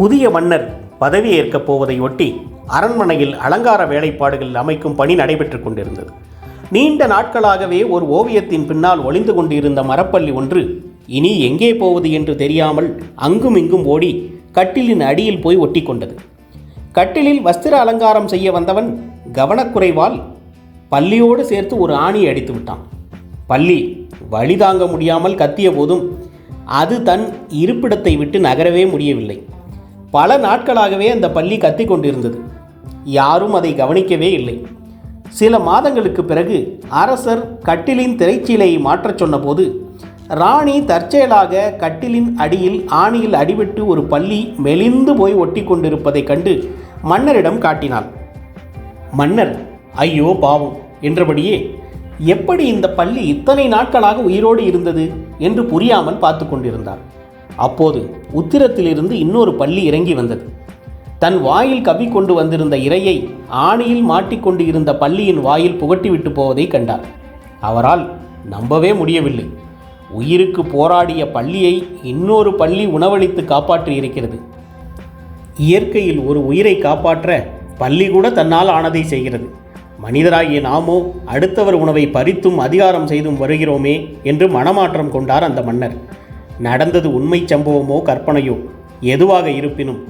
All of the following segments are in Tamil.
புதிய மன்னர் பதவியேற்கப் போவதை ஒட்டி அரண்மனையில் அலங்கார வேலைப்பாடுகள் அமைக்கும் பணி நடைபெற்றுக் கொண்டிருந்தது. நீண்ட நாட்களாகவே ஒரு ஓவியத்தின் பின்னால் ஒளிந்து கொண்டிருந்த மரப்பள்ளி ஒன்று இனி எங்கே போவது என்று தெரியாமல் அங்கும் இங்கும் ஓடி கட்டிலின் அடியில் போய் ஒட்டி கொண்டது. கட்டிலில் வஸ்திர அலங்காரம் செய்ய வந்தவன் கவனக்குறைவால் பள்ளியோடு சேர்த்து ஒரு ஆணி அடித்து விட்டான். பள்ளி வழி தாங்க முடியாமல் கத்திய போதும் அது தன் இருப்பிடத்தை விட்டு நகரவே முடியவில்லை. பல நாட்களாகவே அந்த பள்ளி கத்தி கொண்டிருந்தது யாரும் அதை கவனிக்கவே இல்லை. சில மாதங்களுக்கு பிறகு அரசர் கட்டிலின் திரைச்சீலையை மாற்றச் சொன்னபோது ராணி தற்செயலாக கட்டிலின் அடியில் ஆணியில் அடிபட்டு ஒரு பள்ளி மெலிந்து போய் ஒட்டி கொண்டிருப்பதைக் கண்டு மன்னரிடம் காட்டினாள். மன்னர் ஐயோ பாவம் என்றபடியே எப்படி இந்த பள்ளி இத்தனை நாட்களாக உயிரோடு இருந்தது? என்று புரியாமல் பார்த்து கொண்டிருந்தார் அப்போது உத்திரத்திலிருந்து இன்னொரு பள்ளி இறங்கி வந்தது. தன் வாயில் கவ்விக்கொண்டு வந்திருந்த இரையை ஆணியில் மாட்டிக்கொண்டு இருந்த பள்ளியின் வாயில் புகட்டிவிட்டு போவதை கண்டார். அவரால் நம்பவே முடியவில்லை. உயிருக்கு போராடிய பள்ளியை இன்னொரு பள்ளி உணவளித்து காப்பாற்றி இருக்கிறது. இயற்கையில் ஒரு உயிரை காப்பாற்ற பள்ளி கூட தன்னால் ஆனதை செய்கிறது. மனிதராகிய நாமோ அடுத்தவர் உணவை பறித்தும் அதிகாரம் செய்தும் வருகிறோமே என்று மனமாற்றம் கொண்டார் அந்த மன்னர். நடந்தது உண்மை சம்பவமோ கற்பனையோ எதுவாக இருப்பினும்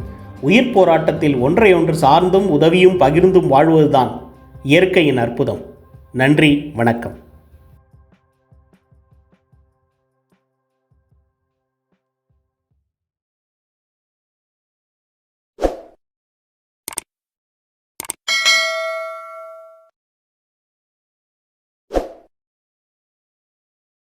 உயிர் போராட்டத்தில் ஒன்றையொன்று சார்ந்தும் உதவியும் பகிர்ந்தும் வாழ்வதுதான் இயற்கையின் அற்புதம். நன்றி வணக்கம்.